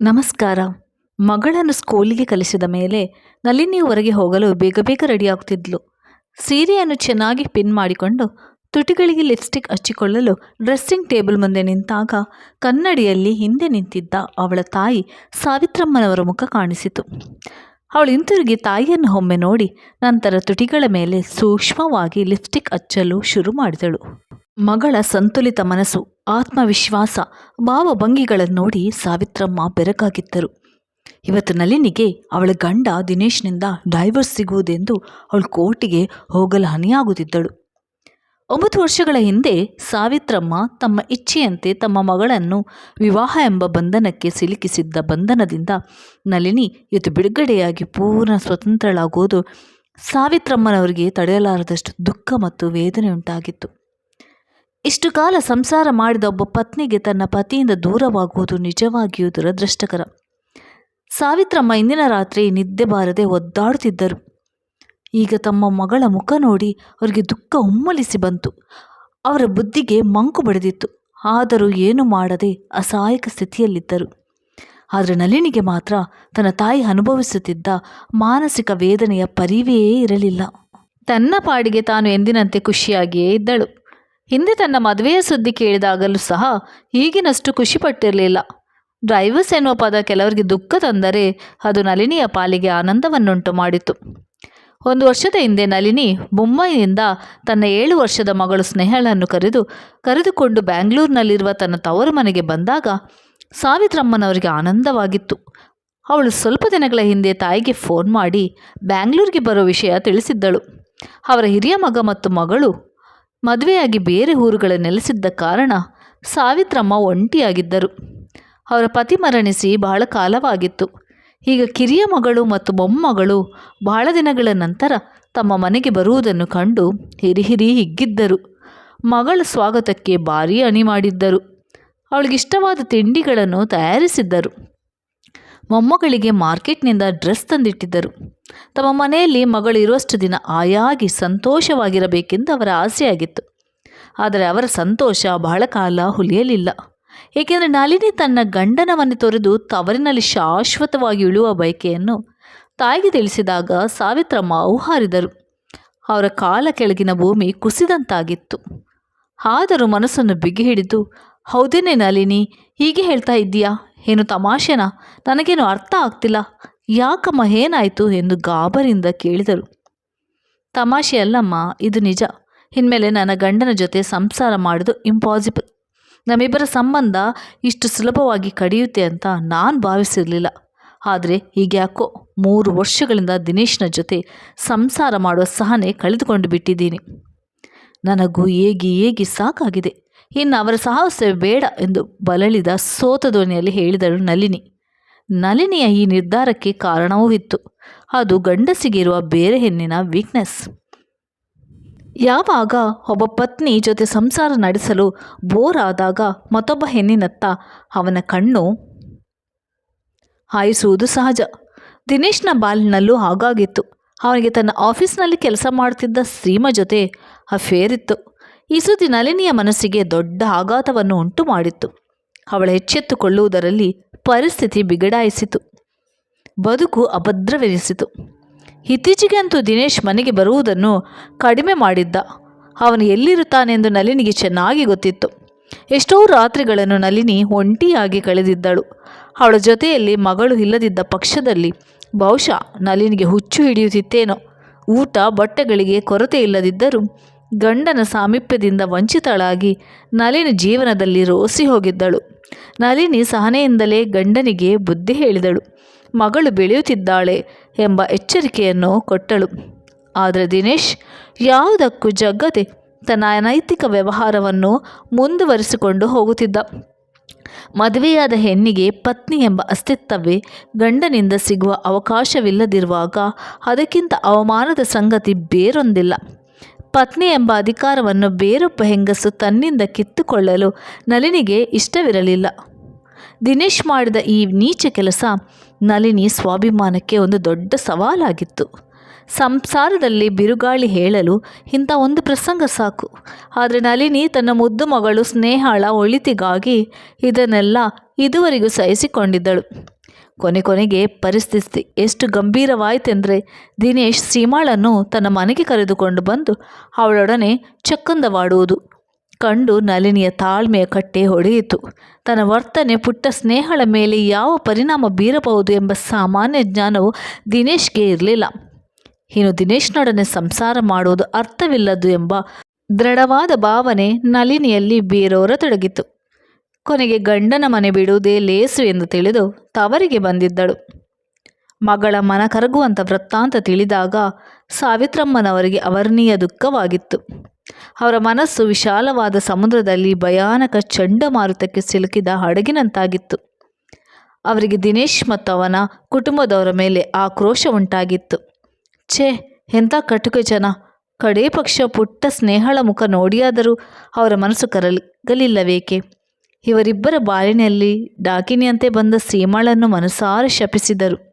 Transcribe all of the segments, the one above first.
ನಮಸ್ಕಾರ. ಮಗಳನ್ನು ಸ್ಕೂಲಿಗೆ ಕಲಿಸಿದ ಮೇಲೆ ನಲಿನಿ ಹೊರಗೆ ಹೋಗಲು ಬೇಗ ಬೇಗ ರೆಡಿಯಾಗುತ್ತಿದ್ಲು. ಸೀರೆಯನ್ನು ಚೆನ್ನಾಗಿ ಪಿನ್ ಮಾಡಿಕೊಂಡು ತುಟಿಗಳಿಗೆ ಲಿಪ್ಸ್ಟಿಕ್ ಹಚ್ಚಿಕೊಳ್ಳಲು ಡ್ರೆಸ್ಸಿಂಗ್ ಟೇಬಲ್ ಮುಂದೆ ನಿಂತಾಗ ಕನ್ನಡಿಯಲ್ಲಿ ಹಿಂದೆ ನಿಂತಿದ್ದ ಅವಳ ತಾಯಿ ಸಾವಿತ್ರಮ್ಮನವರ ಮುಖ ಕಾಣಿಸಿತು. ಅವಳು ಹಿಂತಿರುಗಿ ತಾಯಿಯನ್ನು ಒಮ್ಮೆ ನೋಡಿ ನಂತರ ತುಟಿಗಳ ಮೇಲೆ ಸೂಕ್ಷ್ಮವಾಗಿ ಲಿಪ್ಸ್ಟಿಕ್ ಹಚ್ಚಲು ಶುರು ಮಾಡಿದಳು. ಮಗಳ ಸಂತುಲಿತ ಮನಸ್ಸು ಆತ್ಮವಿಶ್ವಾಸ ಭಾವಭಂಗಿಗಳನ್ನು ನೋಡಿ ಸಾವಿತ್ರಮ್ಮ ಬೆರಗಾಗಿದ್ದರು ಇವತ್ತು ನಲಿನಿಗೆ ಅವಳ ಗಂಡ ದಿನೇಶ್ನಿಂದ ಡೈವರ್ಸ್ ಸಿಗುವುದೆಂದು ಅವಳು ಕೋರ್ಟಿಗೆ ಹೋಗಲು ಹನಿಯಾಗುತ್ತಿದ್ದಳು. ಒಂಬತ್ತು ವರ್ಷಗಳ ಹಿಂದೆ ಸಾವಿತ್ರಮ್ಮ ತಮ್ಮ ಇಚ್ಛೆಯಂತೆ ತಮ್ಮ ಮಗಳನ್ನು ವಿವಾಹ ಎಂಬ ಬಂಧನಕ್ಕೆ ಸಿಲುಕಿಸಿದ್ದ ಬಂಧನದಿಂದ ನಳಿನಿ ಇವತ್ತು ಬಿಡುಗಡೆಯಾಗಿ ಪೂರ್ಣ ಸ್ವತಂತ್ರಳಾಗುವುದು ಸಾವಿತ್ರಮ್ಮನವರಿಗೆ ತಡೆಯಲಾರದಷ್ಟು ದುಃಖ ಮತ್ತು ವೇದನೆ ಉಂಟಾಗಿತ್ತು ಇಷ್ಟು ಕಾಲ ಸಂಸಾರ ಮಾಡಿದ ಒಬ್ಬ ಪತ್ನಿಗೆ ತನ್ನ ಪತಿಯಿಂದ ದೂರವಾಗುವುದು ನಿಜವಾಗಿಯೂ ದುರದೃಷ್ಟಕರ. ಸಾವಿತ್ರಮ್ಮ ಇಂದಿನ ರಾತ್ರಿ ನಿದ್ದೆ ಬಾರದೆ ಒದ್ದಾಡುತ್ತಿದ್ದರು. ಈಗ ತಮ್ಮ ಮಗಳ ಮುಖ ನೋಡಿ ಅವರಿಗೆ ದುಃಖ ಉಮ್ಮಲಿಸಿ ಬಂತು. ಅವರ ಬುದ್ಧಿಗೆ ಮಂಕು ಬಡಿದಿತ್ತು. ಆದರೂ ಏನು ಮಾಡದೆ ಅಸಹಾಯಕ ಸ್ಥಿತಿಯಲ್ಲಿದ್ದರು. ಆದರೆ ನಳಿನಿಗೆ ಮಾತ್ರ ತನ್ನ ತಾಯಿ ಅನುಭವಿಸುತ್ತಿದ್ದ ಮಾನಸಿಕ ವೇದನೆಯ ಪರಿವೇ ಇರಲಿಲ್ಲ. ತನ್ನ ಪಾಡಿಗೆ ತಾನು ಎಂದಿನಂತೆ ಖುಷಿಯಾಗಿಯೇ ಇದ್ದಳು. ಹಿಂದೆ ತನ್ನ ಮದುವೆಯ ಸುದ್ದಿ ಕೇಳಿದಾಗಲೂ ಸಹ ಈಗಿನಷ್ಟು ಖುಷಿಪಟ್ಟಿರಲಿಲ್ಲ ಡ್ರೈವರ್ಸ್ ಎನ್ನುವ ಪದ ಕೆಲವರಿಗೆ ದುಃಖ ತಂದರೆ ಅದು ನಳಿನಿಯ ಪಾಲಿಗೆ ಆನಂದವನ್ನುಂಟು ಮಾಡಿತು. ಒಂದು ವರ್ಷದ ಹಿಂದೆ ನಳಿನಿ ಮುಂಬೈನಿಂದ ತನ್ನ ಏಳು ವರ್ಷದ ಮಗಳು ಸ್ನೇಹಳನ್ನು ಕರೆದು, ಕರೆದುಕೊಂಡು ಬ್ಯಾಂಗ್ಳೂರಿನಲ್ಲಿರುವ ತನ್ನ ತವರು ಮನೆಗೆ ಬಂದಾಗ ಸಾವಿತ್ರಮ್ಮನವರಿಗೆ ಆನಂದವಾಗಿತ್ತು. ಅವಳು ಸ್ವಲ್ಪ ದಿನಗಳ ಹಿಂದೆ ತಾಯಿಗೆ ಫೋನ್ ಮಾಡಿ ಬ್ಯಾಂಗ್ಳೂರಿಗೆ ಬರೋ ವಿಷಯ ತಿಳಿಸಿದ್ದಳು. ಅವರ ಹಿರಿಯ ಮಗ ಮತ್ತು ಮಗಳು ಮದುವೆಯಾಗಿ ಬೇರೆ ಊರುಗಳ ನೆಲೆಸಿದ್ದ ಕಾರಣ ಸಾವಿತ್ರಮ್ಮ ಒಂಟಿಯಾಗಿದ್ದರು. ಅವರ ಪತಿ ಮರಣಿಸಿ ಬಹಳ ಕಾಲವಾಗಿತ್ತು. ಈಗ ಕಿರಿಯ ಮಗಳು ಮತ್ತು ಮೊಮ್ಮಗಳು ಬಹಳ ದಿನಗಳ ನಂತರ ತಮ್ಮ ಮನೆಗೆ ಬರುವುದನ್ನು ಕಂಡು ಹಿರಿಹಿರಿ ಹಿರಿ ಹಿಗ್ಗಿದ್ದರು. ಮಗಳ ಸ್ವಾಗತಕ್ಕೆ ಭಾರೀ ಅಣಿ ಮಾಡಿದ್ದರು. ಅವಳಿಗಿಷ್ಟವಾದ ತಿಂಡಿಗಳನ್ನು ತಯಾರಿಸಿದ್ದರು. ಮೊಮ್ಮಗಳಿಗೆ ಮಾರ್ಕೆಟ್ನಿಂದ ಡ್ರೆಸ್ ತಂದಿಟ್ಟಿದ್ದರು. ತಮ್ಮ ಮನೆಯಲ್ಲಿ ಮಗಳಿರುವಷ್ಟು ದಿನ ಆಯಾಗಿ ಸಂತೋಷವಾಗಿರಬೇಕೆಂದು ಅವರ ಆಸೆಯಾಗಿತ್ತು. ಆದರೆ ಅವರ ಸಂತೋಷ ಬಹಳ ಕಾಲ ಹುಲಿಯಲಿಲ್ಲ. ಏಕೆಂದರೆ ನಳಿನಿ ತನ್ನ ಗಂಡನ ಮನೆ ತೊರೆದು ತವರಿನಲ್ಲಿ ಶಾಶ್ವತವಾಗಿ ಉಳುವ ಬಯಕೆಯನ್ನು ತಾಯಿಗೆ ತಿಳಿಸಿದಾಗ ಸಾವಿತ್ರಮ್ಮ ಔಹಾರಿದರು. ಅವರ ಕಾಲ ಕೆಳಗಿನ ಭೂಮಿ ಕುಸಿದಂತಾಗಿತ್ತು. ಆದರೂ ಮನಸ್ಸನ್ನು ಬಿಗಿ ಹಿಡಿದು ಹೌದೇನೆ ನಳಿನಿ ಹೀಗೆ ಹೇಳ್ತಾ ಇದ್ದೀಯಾ? ಏನು ತಮಾಷೆನಾ? ನನಗೇನು ಅರ್ಥ ಆಗ್ತಿಲ್ಲ. ಯಾಕಮ್ಮ ಏನಾಯಿತು ಎಂದು ಗಾಬರಿಂದ ಕೇಳಿದರು. ತಮಾಷೆ ಅಲ್ಲಮ್ಮ, ಇದು ನಿಜ. ಇನ್ಮೇಲೆ ನನ್ನ ಗಂಡನ ಜೊತೆ ಸಂಸಾರ ಮಾಡೋದು ಇಂಪಾಸಿಬಲ್ ನಮ್ಮಿಬ್ಬರ ಸಂಬಂಧ ಇಷ್ಟು ಸುಲಭವಾಗಿ ಕಡಿಯುತ್ತೆ ಅಂತ ನಾನು ಭಾವಿಸಿರಲಿಲ್ಲ. ಆದರೆ ಈಗ ಯಾಕೋ ಮೂರು ವರ್ಷಗಳಿಂದ ದಿನೇಶ್ನ ಜೊತೆ ಸಂಸಾರ ಮಾಡುವ ಸಹನೆ ಕಳೆದುಕೊಂಡು ಬಿಟ್ಟಿದ್ದೀನಿ. ನನಗೂ ಏಗಿ ಏಗಿ ಸಾಕಾಗಿದೆ. ಇನ್ನು ಅವರ ಸಾಹಸ ಬೇಡ ಎಂದು ಬಲಳಿದ ಸೋತ ಧ್ವನಿಯಲ್ಲಿ ಹೇಳಿದಳು ನಲಿನಿ ನಲಿನಿಯ ಈ ನಿರ್ಧಾರಕ್ಕೆ ಕಾರಣವೂ ಇತ್ತು. ಅದು ಗಂಡಸಿಗಿರುವ ಬೇರೆ ಹೆಣ್ಣಿನ ವೀಕ್ನೆಸ್ ಯಾವಾಗ ಒಬ್ಬ ಪತ್ನಿ ಜೊತೆ ಸಂಸಾರ ನಡೆಸಲು ಬೋರ್ ಆದಾಗ ಮತ್ತೊಬ್ಬ ಹೆಣ್ಣಿನತ್ತ ಅವನ ಕಣ್ಣು ಹಾಯಿಸುವುದು ಸಹಜ. ದಿನೇಶ್ನ ಬಾಲಿನಲ್ಲೂ ಹಾಗಾಗಿತ್ತು. ಅವನಿಗೆ ತನ್ನ ಆಫೀಸ್ನಲ್ಲಿ ಕೆಲಸ ಮಾಡುತ್ತಿದ್ದ ಶ್ರೀಮ ಜೊತೆ ಅಫೇರ್ ಇತ್ತು. ಈ ಸುದ್ದಿ ನಳಿನಿಯ ಮನಸ್ಸಿಗೆ ದೊಡ್ಡ ಆಘಾತವನ್ನು ಉಂಟು ಮಾಡಿತ್ತು ಅವಳ ಎಚ್ಚೆತ್ತುಕೊಳ್ಳುವುದರಲ್ಲಿ ಪರಿಸ್ಥಿತಿ ಬಿಗಡಾಯಿಸಿತು. ಬದುಕು ಅಭದ್ರವೆನಿಸಿತು. ಇತ್ತೀಚೆಗೆ ಅಂತೂ ದಿನೇಶ್ ಮನೆಗೆ ಬರುವುದನ್ನು ಕಡಿಮೆ ಮಾಡಿದ್ದ. ಅವನು ಎಲ್ಲಿರುತ್ತಾನೆಂದು ನಳಿನಿಗೆ ಚೆನ್ನಾಗಿ ಗೊತ್ತಿತ್ತು. ಎಷ್ಟೋ ರಾತ್ರಿಗಳನ್ನು ನಳಿನಿ ಒಂಟಿಯಾಗಿ ಕಳೆದಿದ್ದಳು. ಅವಳ ಜೊತೆಯಲ್ಲಿ ಮಗಳು ಇಲ್ಲದಿದ್ದ ಪಕ್ಷದಲ್ಲಿ ಬಹುಶಃ ನಳಿನಿಗೆ ಹುಚ್ಚು ಹಿಡಿಯುತ್ತಿತ್ತೇನೋ. ಊಟ, ಬಟ್ಟೆಗಳಿಗೆ ಕೊರತೆ ಇಲ್ಲದಿದ್ದರೂ ಗಂಡನ ಸಾಮೀಪ್ಯದಿಂದ ವಂಚಿತಳಾಗಿ ನಲಿನಿ ಜೀವನದಲ್ಲಿ ರೋಸಿ ಹೋಗಿದ್ದಳು. ನಲಿನಿ ಸಹನೆಯಿಂದಲೇ ಗಂಡನಿಗೆ ಬುದ್ಧಿ ಹೇಳಿದಳು. ಮಗಳು ಬೆಳೆಯುತ್ತಿದ್ದಾಳೆ ಎಂಬ ಎಚ್ಚರಿಕೆಯನ್ನು ಕೊಟ್ಟಳು. ಆದರೆ ದಿನೇಶ್, ಯಾವುದಕ್ಕೂ ಜಗ್ಗದೆ ತನ್ನ ಅನೈತಿಕ ವ್ಯವಹಾರವನ್ನು ಮುಂದುವರಿಸಿಕೊಂಡು ಹೋಗುತ್ತಿದ್ದ. ಮದುವೆಯಾದ ಹೆಣ್ಣಿಗೆ ಪತ್ನಿ ಎಂಬ ಅಸ್ತಿತ್ವವೇ ಗಂಡನಿಂದ ಸಿಗುವ ಅವಕಾಶವಿಲ್ಲದಿರುವಾಗ ಅದಕ್ಕಿಂತ ಅವಮಾನದ ಸಂಗತಿ ಬೇರೊಂದಿಲ್ಲ. ಪತ್ನಿ ಎಂಬ ಅಧಿಕಾರವನ್ನು ಬೇರೊಬ್ಬ ಹೆಂಗಸು ತನ್ನಿಂದ ಕಿತ್ತುಕೊಳ್ಳಲು ನಲಿನಿಗೆ ಇಷ್ಟವಿರಲಿಲ್ಲ. ದಿನೇಶ್ ಮಾಡಿದ ಈ ನೀಚ ಕೆಲಸ ನಲಿನಿ ಸ್ವಾಭಿಮಾನಕ್ಕೆ ಒಂದು ದೊಡ್ಡ ಸವಾಲಾಗಿತ್ತು. ಸಂಸಾರದಲ್ಲಿ ಬಿರುಗಾಳಿ ಹೇಳಲು ಇಂಥ ಒಂದು ಪ್ರಸಂಗ ಸಾಕು. ಆದರೆ ನಲಿನಿ ತನ್ನ ಮುದ್ದು ಮಗಳು ಸ್ನೇಹಳ ಒಳಿತಿಗಾಗಿ ಇದನ್ನೆಲ್ಲ ಇದುವರೆಗೂ ಸಹಿಸಿಕೊಂಡಿದ್ದಳು. ಕೊನೆ ಕೊನೆಗೆ ಪರಿಸ್ಥಿತಿ ಎಷ್ಟು ಗಂಭೀರವಾಯಿತೆಂದರೆ ದಿನೇಶ್ ಸೀಮಾಳನ್ನು ತನ್ನ ಮನೆಗೆ ಕರೆದುಕೊಂಡು ಬಂದು ಅವಳೊಡನೆ ಚಕ್ಕಂದವಾಡುವುದು. ಕಂಡು ನಲಿನಿಯ ತಾಳ್ಮೆಯ ಕಟ್ಟೆ ಹೊಡೆಯಿತು ತನ್ನ ವರ್ತನೆ ಪುಟ್ಟ ಸ್ನೇಹಳ ಮೇಲೆ ಯಾವ ಪರಿಣಾಮ ಬೀರಬಹುದು ಎಂಬ ಸಾಮಾನ್ಯ ಜ್ಞಾನವು ದಿನೇಶ್ಗೆ ಇರಲಿಲ್ಲ. ಇನ್ನು ದಿನೇಶ್ನೊಡನೆ ಸಂಸಾರ ಮಾಡುವುದು ಅರ್ಥವಿಲ್ಲದು ಎಂಬ ದೃಢವಾದ ಭಾವನೆ ನಲಿನಿಯಲ್ಲಿ ಬೇರೋರ ಬೇರೋರತೊಡಗಿತು ಕೊನೆಗೆ ಗಂಡನ ಮನೆ ಬಿಡುವುದೇ ಲೇಸು ಎಂದು ತಿಳಿದು ತವರಿಗೆ ಬಂದಿದ್ದಳು. ಮಗಳ ಮನ ಕರಗುವಂಥ ವೃತ್ತಾಂತ ತಿಳಿದಾಗ ಸಾವಿತ್ರಮ್ಮನವರಿಗೆ ಅವರ್ಣೀಯ ದುಃಖವಾಗಿತ್ತು. ಅವರ ಮನಸ್ಸು ವಿಶಾಲವಾದ ಸಮುದ್ರದಲ್ಲಿ ಭಯಾನಕ ಚಂಡಮಾರುತಕ್ಕೆ ಸಿಲುಕಿದ ಹಡಗಿನಂತಾಗಿತ್ತು. ಅವರಿಗೆ ದಿನೇಶ್ ಮತ್ತು ಅವನ ಕುಟುಂಬದವರ ಮೇಲೆ ಆಕ್ರೋಶ ಉಂಟಾಗಿತ್ತು. ಛೇ, ಎಂಥ ಕಟುಕ ಜನ. ಕಡೇ ಪಕ್ಷ ಪುಟ್ಟ ಸ್ನೇಹಳ ಮುಖ ನೋಡಿಯಾದರೂ ಅವರ ಮನಸ್ಸು ಕರಗಲಿಲ್ಲವೇಕೆ? ಇವರಿಬ್ಬರ ಬಾಳಿನಲ್ಲಿ ಡಾಕಿನಿಯಂತೆ ಬಂದ ಸೀಮಾಳನ್ನು ಮನಸಾರೆ ಶಪಿಸಿದರು.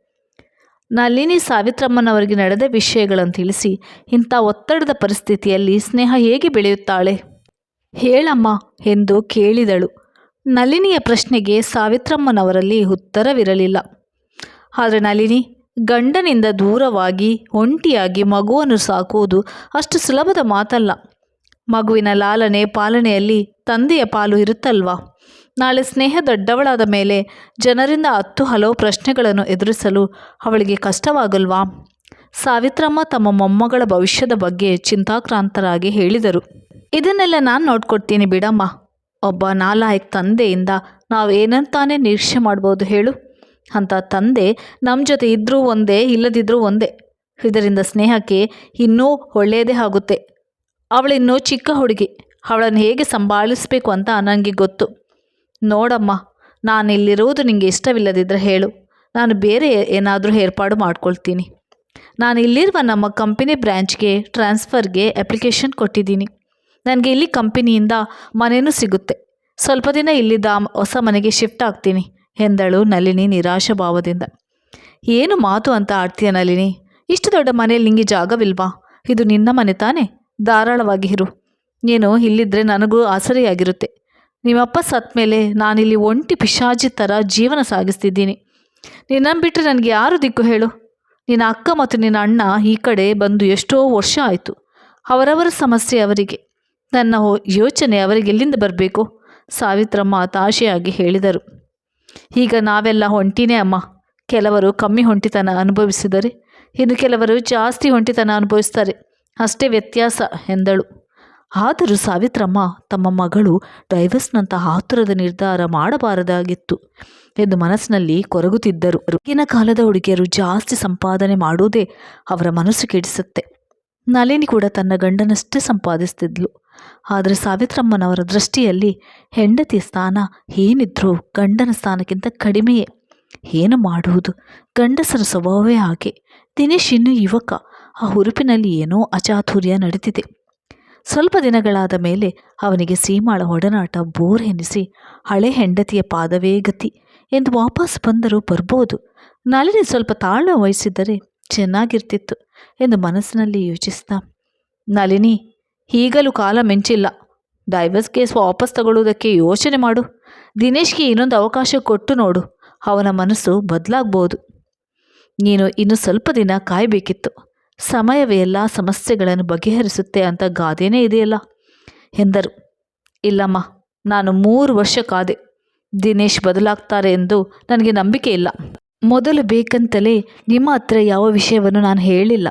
ನಳಿನಿ ಸಾವಿತ್ರಮ್ಮನವರಿಗೆ ನಡೆದ ವಿಷಯಗಳನ್ನು ತಿಳಿಸಿ ಇಂಥ ಒತ್ತಡದ ಪರಿಸ್ಥಿತಿಯಲ್ಲಿ ಸ್ನೇಹ ಹೇಗೆ ಬೆಳೆಯುತ್ತಾಳೆ? ಹೇಳಮ್ಮ ಎಂದು ಕೇಳಿದಳು. ನಳಿನಿಯ ಪ್ರಶ್ನೆಗೆ ಸಾವಿತ್ರಮ್ಮನವರಲ್ಲಿ ಉತ್ತರವಿರಲಿಲ್ಲ. ಆದರೆ ನಳಿನಿ, ಗಂಡನಿಂದ ದೂರವಾಗಿ ಒಂಟಿಯಾಗಿ ಮಗುವನ್ನು ಸಾಕುವುದು ಅಷ್ಟು ಸುಲಭದ ಮಾತಲ್ಲ. ಮಗುವಿನ ಲಾಲನೆ ಪಾಲನೆಯಲ್ಲಿ ತಂದೆಯ ಪಾಲು ಇರುತ್ತಲ್ವಾ? ನಾಳೆ ಸ್ನೇಹ ದೊಡ್ಡವಳಾದ ಮೇಲೆ ಜನರಿಂದ ಹತ್ತು ಹಲವು ಪ್ರಶ್ನೆಗಳನ್ನು ಎದುರಿಸಲು ಅವಳಿಗೆ ಕಷ್ಟವಾಗಲ್ವಾ? ಸಾವಿತ್ರಮ್ಮ ತಮ್ಮ ಮೊಮ್ಮಗಳ ಭವಿಷ್ಯದ ಬಗ್ಗೆ ಚಿಂತಾಕ್ರಾಂತರಾಗಿ ಹೇಳಿದರು. ಇದನ್ನೆಲ್ಲ ನಾನು ನೋಡ್ಕೊಡ್ತೀನಿ ಬಿಡಮ್ಮ. ಒಬ್ಬ ನಾಲಾಯಕ್ ತಂದೆಯಿಂದ ನಾವು ಏನಂತಾನೆ ನಿರೀಕ್ಷೆ ಮಾಡ್ಬೋದು ಹೇಳು. ಅಂತ ತಂದೆ ನಮ್ಮ ಜೊತೆ ಇದ್ದರೂ ಒಂದೇ ಇಲ್ಲದಿದ್ದರೂ ಒಂದೇ. ಇದರಿಂದ ಸ್ನೇಹಕ್ಕೆ ಇನ್ನೂ ಒಳ್ಳೆಯದೇ ಆಗುತ್ತೆ. ಅವಳಿನ್ನೂ ಚಿಕ್ಕ ಹುಡುಗಿ. ಅವಳನ್ನು ಹೇಗೆ ಸಂಭಾಳಿಸಬೇಕು ಅಂತ ನನಗೆ ಗೊತ್ತು. ನೋಡಮ್ಮ ನಾನು ಇಲ್ಲಿರುವುದು ನಿಮಗೆ ಇಷ್ಟವಿಲ್ಲದಿದ್ದರೆ ಹೇಳು. ನಾನು ಬೇರೆ ಏನಾದರೂ ಏರ್ಪಾಡು ಮಾಡ್ಕೊಳ್ತೀನಿ. ನಾನು ಇಲ್ಲಿರುವ ನಮ್ಮ ಕಂಪನಿ ಬ್ರ್ಯಾಂಚ್ಗೆ ಟ್ರಾನ್ಸ್ಫರ್ಗೆ ಅಪ್ಲಿಕೇಶನ್ ಕೊಟ್ಟಿದ್ದೀನಿ. ನನಗೆ ಇಲ್ಲಿ ಕಂಪನಿಯಿಂದ ಮನೆಯೂ ಸಿಗುತ್ತೆ. ಸ್ವಲ್ಪ ದಿನ ಇಲ್ಲಿದ್ದ ಹೊಸ ಮನೆಗೆ ಶಿಫ್ಟ್ ಆಗ್ತೀನಿ, ಎಂದಳು ನಳಿನಿ ನಿರಾಶ ಭಾವದಿಂದ ಏನು ಮಾತು ಅಂತ ಆಡ್ತೀಯ ನಳಿನಿ? ಇಷ್ಟು ದೊಡ್ಡ ಮನೆಯಲ್ಲಿ ನಿಂಗೆ ಜಾಗವಿಲ್ವಾ? ಇದು ನಿನ್ನ ಮನೆ ತಾನೇ? ಧಾರಾಳವಾಗಿ ಇರು. ನೀನು ಇಲ್ಲಿದ್ದರೆ ನನಗೂ ಆಸರೆಯಾಗಿರುತ್ತೆ. ನಿಮ್ಮಪ್ಪ ಸತ್ತ ಮೇಲೆ ನಾನಿಲ್ಲಿ ಒಂಟಿ ಪಿಶಾಜಿ ಥರ ಜೀವನ ಸಾಗಿಸ್ತಿದ್ದೀನಿ. ನಿನ್ನನ್ನು ಬಿಟ್ಟರೆ ನನಗೆ ಯಾರು ದಿಕ್ಕು ಹೇಳು? ನಿನ್ನ ಅಕ್ಕ ಮತ್ತು ನಿನ್ನ ಅಣ್ಣ ಈ ಕಡೆ ಬಂದು ಎಷ್ಟೋ ವರ್ಷ ಆಯಿತು. ಅವರವರ ಸಮಸ್ಯೆ ಅವರಿಗೆ. ನನ್ನ ಯೋಚನೆ ಅವರಿಗೆ ಎಲ್ಲಿಂದ ಬರಬೇಕು? ಸಾವಿತ್ರಮ್ಮ ತಾಶೆಯಾಗಿ ಹೇಳಿದರು. ಈಗ ನಾವೆಲ್ಲ ಹೊಂಟಿನೇ ಅಮ್ಮ. ಕೆಲವರು ಕಮ್ಮಿ ಹೊಂಟಿತನ ಅನುಭವಿಸಿದರೆ, ಇನ್ನು ಕೆಲವರು ಜಾಸ್ತಿ ಹೊಂಟಿತನ ಅನುಭವಿಸ್ತಾರೆ. ಅಷ್ಟೇ ವ್ಯತ್ಯಾಸ ಎಂದಳು. ಆದರೂ ಸಾವಿತ್ರಮ್ಮ, ತಮ್ಮ ಮಗಳು ಡೈವರ್ಸ್ನಂತಹ ಆತುರದ ನಿರ್ಧಾರ ಮಾಡಬಾರದಾಗಿತ್ತು ಎಂದು ಮನಸ್ಸಿನಲ್ಲಿ ಕೊರಗುತ್ತಿದ್ದರು. ಈಗಿನ ಕಾಲದ ಹುಡುಗಿಯರು ಜಾಸ್ತಿ ಸಂಪಾದನೆ ಮಾಡುವುದೇ ಅವರ ಮನಸ್ಸು ಕೆಡಿಸುತ್ತೆ. ನಳಿನಿ ಕೂಡ ತನ್ನ ಗಂಡನಷ್ಟೇ ಸಂಪಾದಿಸ್ತಿದ್ಲು. ಆದರೆ ಸಾವಿತ್ರಮ್ಮನವರ ದೃಷ್ಟಿಯಲ್ಲಿ ಹೆಂಡತಿ ಸ್ಥಾನ ಏನಿದ್ರೂ ಗಂಡನ ಸ್ಥಾನಕ್ಕಿಂತ ಕಡಿಮೆಯೇ. ಏನು ಮಾಡುವುದು? ಗಂಡಸರ ಸ್ವಭಾವವೇ ಹಾಗೆ. ದಿನೇಶ್ ಇನ್ನು ಯುವಕ. ಆ ಹುರುಪಿನಲ್ಲಿ ಏನೋ ಅಚಾತುರ್ಯ ನಡೆದಿದೆ ಸ್ವಲ್ಪ ದಿನಗಳಾದ ಮೇಲೆ ಅವನಿಗೆ ಸೀಮಾಳ ಒಡನಾಟ ಬೋರ್ ಎನಿಸಿ ಹಳೆ ಹೆಂಡತಿಯ ಪಾದವೇ ಗತಿ ಎಂದು ವಾಪಸ್ ಬಂದರೂ ಬರ್ಬೋದು. ನಳಿನಿ ಸ್ವಲ್ಪ ತಾಳ್ಮೆ ವಹಿಸಿದ್ದರೆ ಚೆನ್ನಾಗಿರ್ತಿತ್ತು ಎಂದು ಮನಸ್ಸಿನಲ್ಲಿ ಯೋಚಿಸ್ತಾ ನಳಿನಿ, ಈಗಲೂ ಕಾಲ ಮೆಂಚಿಲ್ಲ. ಡೈವರ್ಸ್ ಕೇಸ್ ವಾಪಸ್ ತಗೊಳ್ಳುವುದಕ್ಕೆ ಯೋಚನೆ ಮಾಡು. ದಿನೇಶ್ಗೆ ಇನ್ನೊಂದು ಅವಕಾಶ ಕೊಟ್ಟು ನೋಡು. ಅವನ ಮನಸ್ಸು ಬದಲಾಗ್ಬೋದು. ನೀನು ಇನ್ನು ಸ್ವಲ್ಪ ದಿನ ಕಾಯಬೇಕಿತ್ತು. ಸಮಯವೇ ಎಲ್ಲ ಸಮಸ್ಯೆಗಳನ್ನು ಬಗೆಹರಿಸುತ್ತೆ ಅಂತ ಗಾದೆನೇ ಇದೆಯಲ್ಲ? ಎಂದರು. ಇಲ್ಲಮ್ಮ, ನಾನು ಮೂರು ವರ್ಷ ಕಾದೆ. ದಿನೇಶ್ ಬದಲಾಗ್ತಾರೆ ಎಂದು ನನಗೆ ನಂಬಿಕೆ ಇಲ್ಲ. ಮೊದಲು ಬೇಕಂತಲೇ ನಿಮ್ಮ ಹತ್ರ ಯಾವ ವಿಷಯವನ್ನು ನಾನು ಹೇಳಿಲ್ಲ.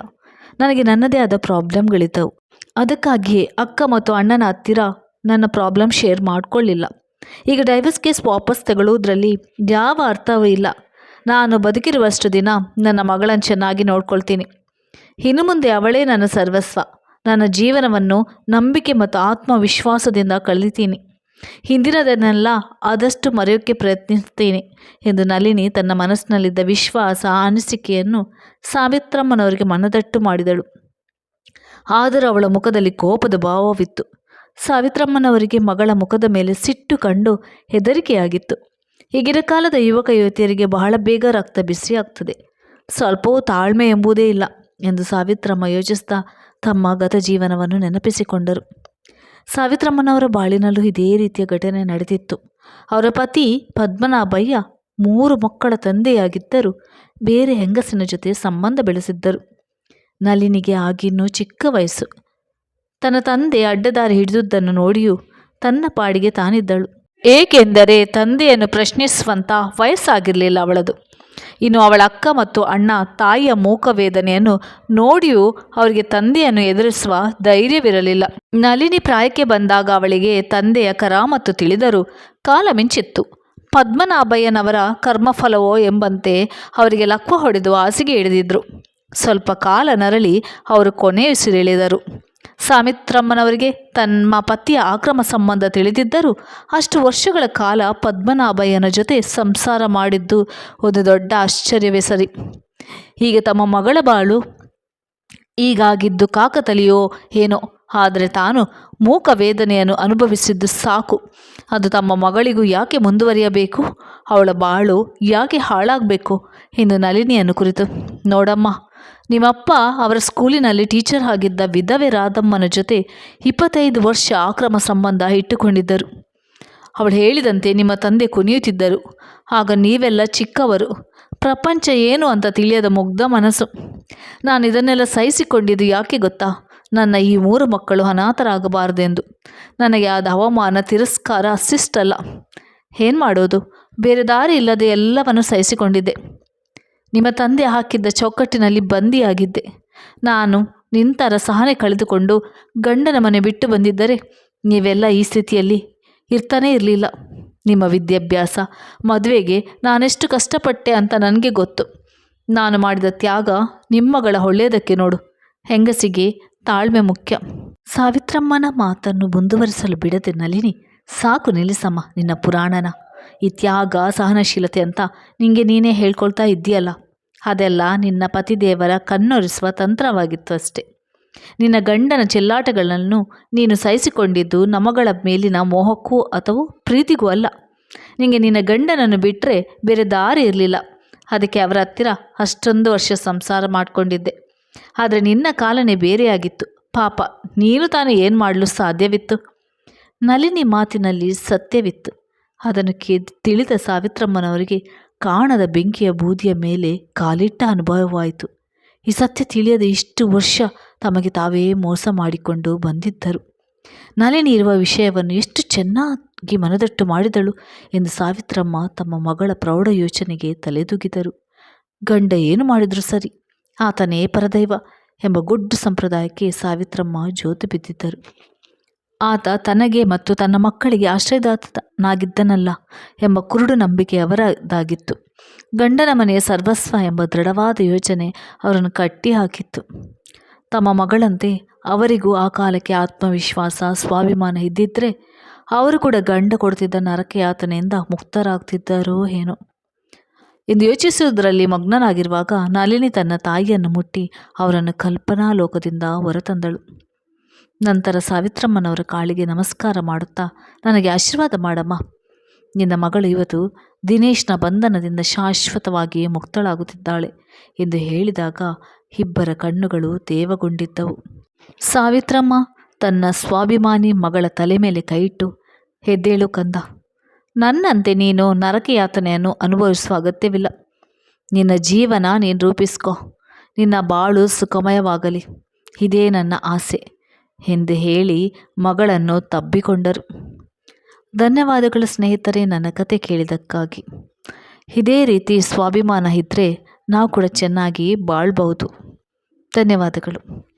ನನಗೆ ನನ್ನದೇ ಆದ ಪ್ರಾಬ್ಲಮ್ಗಳಿದ್ದವು. ಅದಕ್ಕಾಗಿಯೇ ಅಕ್ಕ ಮತ್ತು ಅಣ್ಣನ ಹತ್ತಿರ ನನ್ನ ಪ್ರಾಬ್ಲಮ್ ಶೇರ್ ಮಾಡಿಕೊಳ್ಳಿಲ್ಲ. ಈಗ ಡೈವರ್ಸ್ ಕೇಸ್ ವಾಪಸ್ ತಗೊಳ್ಳೋದ್ರಲ್ಲಿ ಯಾವ ಅರ್ಥವೂ ಇಲ್ಲ. ನಾನು ಬದುಕಿರುವಷ್ಟು ದಿನ ನನ್ನ ಮಗಳನ್ನು ಚೆನ್ನಾಗಿ ನೋಡ್ಕೊಳ್ತೀನಿ. ಇನ್ನು ಮುಂದೆ ಅವಳೇ ನನ್ನ ಸರ್ವಸ್ವ. ನನ್ನ ಜೀವನವನ್ನು ನಂಬಿಕೆ ಮತ್ತು ಆತ್ಮವಿಶ್ವಾಸದಿಂದ ಕಳೀತೀನಿ ಹಿಂದಿನದನ್ನೆಲ್ಲ ಆದಷ್ಟು ಮರೆಯೋಕ್ಕೆ ಪ್ರಯತ್ನಿಸ್ತೀನಿ ಎಂದು ನಲಿನಿ ತನ್ನ ಮನಸ್ಸಿನಲ್ಲಿದ್ದ ವಿಶ್ವಾಸ, ಅನಿಸಿಕೆಯನ್ನು ಸಾವಿತ್ರಮ್ಮನವರಿಗೆ ಮನದಟ್ಟು ಮಾಡಿದಳು. ಆದರೂ ಅವಳ ಮುಖದಲ್ಲಿ ಕೋಪದ ಭಾವವಿತ್ತು. ಸಾವಿತ್ರಮ್ಮನವರಿಗೆ ಮಗಳ ಮುಖದ ಮೇಲೆ ಸಿಟ್ಟು ಕಂಡು ಹೆದರಿಕೆಯಾಗಿತ್ತು. ಈಗಿನ ಕಾಲದ ಯುವಕ ಯುವತಿಯರಿಗೆ ಬಹಳ ಬೇಗ ರಕ್ತ ಬಿಸಿ ಆಗ್ತದೆ ಸ್ವಲ್ಪವೂ ತಾಳ್ಮೆ ಎಂಬುದೇ ಇಲ್ಲ. ಎಂದು ಸಾವಿತ್ರಮ್ಮ ಯೋಚಿಸ್ತಾ ತಮ್ಮ ಗತ ಜೀವನವನ್ನು ನೆನಪಿಸಿಕೊಂಡರು. ಸಾವಿತ್ರಮ್ಮನವರ ಬಾಳಿನಲ್ಲೂ ಇದೇ ರೀತಿಯ ಘಟನೆ ನಡೆದಿತ್ತು. ಅವರ ಪತಿ ಪದ್ಮನಾಭಯ್ಯ ಮೂರು ಮಕ್ಕಳ ತಂದೆಯಾಗಿದ್ದರು ಬೇರೆ ಹೆಂಗಸಿನ ಜೊತೆ ಸಂಬಂಧ ಬೆಳೆಸಿದ್ದರು. ನಲಿನಿಗೆ ಆಗಿನ್ನೂ ಚಿಕ್ಕ ವಯಸ್ಸು. ತನ್ನ ತಂದೆ ಅಡ್ಡದಾರಿ ಹಿಡಿದುದನ್ನು ನೋಡಿಯೂ ತನ್ನ ಪಾಡಿಗೆ ತಾನಿದ್ದಳು. ಏಕೆಂದರೆ ತಂದೆಯನ್ನು ಪ್ರಶ್ನಿಸುವಂಥ ವಯಸ್ಸಾಗಿರಲಿಲ್ಲ ಅವಳದು. ಇನ್ನು ಅವಳ ಅಕ್ಕ ಮತ್ತು ಅಣ್ಣ ತಾಯಿಯ ಮೂಕ ವೇದನೆಯನ್ನು ನೋಡಿಯೂ ಅವರಿಗೆ ತಂದೆಯನ್ನು ಎದುರಿಸುವ ಧೈರ್ಯವಿರಲಿಲ್ಲ. ನಳಿನಿ ಪ್ರಾಯಕ್ಕೆ ಬಂದಾಗ ಅವಳಿಗೆ ತಂದೆಯ ಕರಾಮತ್ತು ತಿಳಿದರೂ ಕಾಲ ಮಿಂಚಿತ್ತು. ಪದ್ಮನಾಭಯ್ಯನವರ ಕರ್ಮಫಲವೋ ಎಂಬಂತೆ ಅವರಿಗೆ ಲಕ್ವ ಹೊಡೆದು ಹಾಸಿಗೆ ಹಿಡಿದಿದ್ರು. ಸ್ವಲ್ಪ ಕಾಲ ನರಳಿ ಅವರು ಕೊನೆಯುಸಿರೆಳೆದರು. ಸಾವಿತ್ರಮ್ಮನವರಿಗೆ ತಮ್ಮ ಪತಿಯ ಆಕ್ರಮ ಸಂಬಂಧ ತಿಳಿದಿದ್ದರೂ ಅಷ್ಟು ವರ್ಷಗಳ ಕಾಲ ಪದ್ಮನಾಭಯ್ಯನ ಜೊತೆ ಸಂಸಾರ ಮಾಡಿದ್ದು ಒಂದು ದೊಡ್ಡ ಆಶ್ಚರ್ಯವೇ ಸರಿ. ಹೀಗೆ ತಮ್ಮ ಮಗಳ ಬಾಳು ಈಗಾಗಿದ್ದು ಕಾಕತಲಿಯೋ ಏನೋ, ಆದರೆ ತಾನು ಮೂಕ ವೇದನೆಯನ್ನು ಅನುಭವಿಸಿದ್ದು ಸಾಕು. ಅದು ತಮ್ಮ ಮಗಳಿಗೂ ಯಾಕೆ ಮುಂದುವರಿಯಬೇಕು? ಅವಳ ಬಾಳು ಯಾಕೆ ಹಾಳಾಗಬೇಕು? ಎಂದು ನಳಿನಿಯನ್ನು ಕುರಿತು, ನೋಡಮ್ಮ ನಿಮ್ಮಪ್ಪ ಅವರ ಸ್ಕೂಲಿನಲ್ಲಿ ಟೀಚರ್ ಆಗಿದ್ದ ವಿಧವೆ ರಾಧಮ್ಮನ ಜೊತೆ ಇಪ್ಪತ್ತೈದು ವರ್ಷ ಆಕ್ರಮ ಸಂಬಂಧ ಇಟ್ಟುಕೊಂಡಿದ್ದರು. ಅವಳು ಹೇಳಿದಂತೆ ನಿಮ್ಮ ತಂದೆ ಕುನಿಯುತ್ತಿದ್ದರು ಆಗ ನೀವೆಲ್ಲ ಚಿಕ್ಕವರು. ಪ್ರಪಂಚ ಏನು ಅಂತ ತಿಳಿಯದ ಮುಗ್ಧ ಮನಸ್ಸು. ನಾನು ಇದನ್ನೆಲ್ಲ ಸಹಿಸಿಕೊಂಡಿದ್ದು ಯಾಕೆ ಗೊತ್ತಾ? ನನ್ನ ಈ ಮೂರು ಮಕ್ಕಳು ಅನಾಥರಾಗಬಾರದೆಂದು. ನನಗೆ ಆದ ಅವಮಾನ, ತಿರಸ್ಕಾರ ಅಸಿಸ್ಟಲ್ಲ ಏನು ಮಾಡೋದು? ಬೇರೆ ದಾರಿ ಇಲ್ಲದೆ ಎಲ್ಲವನ್ನು ಸಹಿಸಿಕೊಂಡಿದ್ದೆ. ನಿಮ್ಮ ತಂದೆ ಹಾಕಿದ್ದ ಚೌಕಟ್ಟಿನಲ್ಲಿ ಬಂದಿಯಾಗಿದ್ದೆ. ನಾನು ನಿಂತರ ಸಹನೆ ಕಳೆದುಕೊಂಡು ಗಂಡನ ಮನೆ ಬಿಟ್ಟು ಬಂದಿದ್ದರೆ ನೀವೆಲ್ಲ ಈ ಸ್ಥಿತಿಯಲ್ಲಿ ಇರ್ತಾನೇ ಇರಲಿಲ್ಲ. ನಿಮ್ಮ ವಿದ್ಯಾಭ್ಯಾಸ, ಮದುವೆಗೆ ನಾನೆಷ್ಟು ಕಷ್ಟಪಟ್ಟೆ ಅಂತ ನನಗೆ ಗೊತ್ತು. ನಾನು ಮಾಡಿದ ತ್ಯಾಗ ನಿಮ್ಮಗಳ ಒಳ್ಳೆಯದಕ್ಕೆ ನೋಡು. ಹೆಂಗಸಿಗೆ ತಾಳ್ಮೆ ಮುಖ್ಯ. ಸಾವಿತ್ರಮ್ಮನ ಮಾತನ್ನು ಮುಂದುವರಿಸಲು ಬಿಡದೆ ನಲಿನಿ, ಸಾಕು ನಿಲ್ಲಿಸಮ್ಮ ನಿನ್ನ ಪುರಾಣನ. ಈ ತ್ಯಾಗ, ಸಹನಶೀಲತೆ ಅಂತ ನಿಮಗೆ ನೀನೇ ಹೇಳ್ಕೊಳ್ತಾ ಇದ್ದೀಯಲ್ಲ? ಅದೆಲ್ಲ ನಿನ್ನ ಪತಿದೇವರ ಕಣ್ಣೊರೆಸುವ ತಂತ್ರವಾಗಿತ್ತು ಅಷ್ಟೆ. ನಿನ್ನ ಗಂಡನ ಚೆಲ್ಲಾಟಗಳನ್ನು ನೀನು ಸಹಿಸಿಕೊಂಡಿದ್ದು ನಮಗಳ ಮೇಲಿನ ಮೋಹಕ್ಕೂ ಅಥವಾ ಪ್ರೀತಿಗೂ ಅಲ್ಲ. ನಿನಗೆ ನಿನ್ನ ಗಂಡನನ್ನು ಬಿಟ್ಟರೆ ಬೇರೆ ದಾರಿ ಇರಲಿಲ್ಲ. ಅದಕ್ಕೆ ಅವರ ಹತ್ತಿರ ಅಷ್ಟೊಂದು ವರ್ಷ ಸಂಸಾರ ಮಾಡಿಕೊಂಡಿದ್ದೆ. ಆದರೆ ನಿನ್ನ ಕಾಲನೇ ಬೇರೆಯಾಗಿತ್ತು. ಪಾಪ, ನೀನು ತಾನು ಏನು ಮಾಡಲು ಸಾಧ್ಯವಿತ್ತು? ನಲಿನಿ ಮಾತಿನಲ್ಲಿ ಸತ್ಯವಿತ್ತು. ಅದನ್ನು ಕೇ ತಿಳಿದ ಸಾವಿತ್ರಮ್ಮನವರಿಗೆ ಕಾಣದ ಬೆಂಕಿಯ ಬೂದಿಯ ಮೇಲೆ ಕಾಲಿಟ್ಟ ಅನುಭವವಾಯಿತು. ಈ ಸತ್ಯ ತಿಳಿಯದೆ ಇಷ್ಟು ವರ್ಷ ತಮಗೆ ತಾವೇ ಮೋಸ ಮಾಡಿಕೊಂಡು ಬಂದಿದ್ದರು. ನಲಿನಿ ಇರುವ ವಿಷಯವನ್ನು ಎಷ್ಟು ಚೆನ್ನಾಗಿ ಮನದಟ್ಟು ಮಾಡಿದಳು ಎಂದು ಸಾವಿತ್ರಮ್ಮ ತಮ್ಮ ಮಗಳ ಪ್ರೌಢ ಯೋಚನೆಗೆ ತಲೆದೂಗಿದರು. ಗಂಡ ಏನು ಮಾಡಿದ್ರು ಸರಿ, ಆತನೇ ಪರದೈವ ಎಂಬ ಗುಡ್ಡು ಸಂಪ್ರದಾಯಕ್ಕೆ ಸಾವಿತ್ರಮ್ಮ ಜ್ಯೋತಿ ಬಿದ್ದಿದ್ದರು. ಆತ ತನಗೆ ಮತ್ತು ತನ್ನ ಮಕ್ಕಳಿಗೆ ಆಶ್ರಯದಾತನಾಗಿದ್ದನಲ್ಲ ಎಂಬ ಕುರುಡು ನಂಬಿಕೆ ಅವರದಾಗಿತ್ತು. ಗಂಡನ ಮನೆಯ ಸರ್ವಸ್ವ ಎಂಬ ದೃಢವಾದ ಯೋಚನೆ ಅವರನ್ನು ಕಟ್ಟಿಹಾಕಿತ್ತು. ತಮ್ಮ ಮಗಳಂತೆ ಅವರಿಗೂ ಆ ಕಾಲಕ್ಕೆ ಆತ್ಮವಿಶ್ವಾಸ, ಸ್ವಾಭಿಮಾನ ಇದ್ದಿದ್ದರೆ ಅವರು ಕೂಡ ಗಂಡ ಕೊಡುತ್ತಿದ್ದ ನರಕ ಯಾತನೆಯಿಂದ ಮುಕ್ತರಾಗ್ತಿದ್ದರೋ ಏನೋ. ಎಂದು ಯೋಚಿಸುವುದರಲ್ಲಿ ಮಗ್ನನಾಗಿರುವಾಗ ನಳಿನಿ ತನ್ನ ತಾಯಿಯನ್ನು ಮುಟ್ಟಿ ಅವರನ್ನು ಕಲ್ಪನಾ ಲೋಕದಿಂದ ಹೊರತಂದಳು. ನಂತರ ಸಾವಿತ್ರಮ್ಮನವರ ಕಾಳಿಗೆ ನಮಸ್ಕಾರ ಮಾಡುತ್ತಾ, ನನಗೆ ಆಶೀರ್ವಾದ ಮಾಡಮ್ಮ. ನಿನ್ನ ಮಗಳು ಇವತ್ತು ದಿನೇಶ್ನ ಬಂಧನದಿಂದ ಶಾಶ್ವತವಾಗಿಯೇ ಮುಕ್ತಳಾಗುತ್ತಿದ್ದಾಳೆ ಎಂದು ಹೇಳಿದಾಗ ಇಬ್ಬರ ಕಣ್ಣುಗಳು ತೇವಗೊಂಡಿದ್ದವು. ಸಾವಿತ್ರಮ್ಮ, ತನ್ನ ಸ್ವಾಭಿಮಾನಿ ಮಗಳ ತಲೆ ಮೇಲೆ ಕೈಯಿಟ್ಟು ಹೆದ್ದೇಳು ಕಂದ, ನನ್ನಂತೆ ನೀನು ನರಕಯಾತನೆಯನ್ನು ಅನುಭವಿಸುವ ಅಗತ್ಯವಿಲ್ಲ. ನಿನ್ನ ಜೀವನ ನೀನು ರೂಪಿಸ್ಕೋ. ನಿನ್ನ ಬಾಳು ಸುಖಮಯವಾಗಲಿ. ಇದೇ ನನ್ನ ಆಸೆ. ಎಂದು ಹೇಳಿ ಮಗಳನ್ನು ತಬ್ಬಿಕೊಂಡರು. ಧನ್ಯವಾದಗಳು ಸ್ನೇಹಿತರೆ ನನ್ನ ಕತೆ ಕೇಳಿದ್ದಕ್ಕಾಗಿ. ಇದೇ ರೀತಿ ಸ್ವಾಭಿಮಾನ ಇದ್ದರೆ ನಾವು ಕೂಡ ಚೆನ್ನಾಗಿ ಬಾಳ್ಬಹುದು. ಧನ್ಯವಾದಗಳು.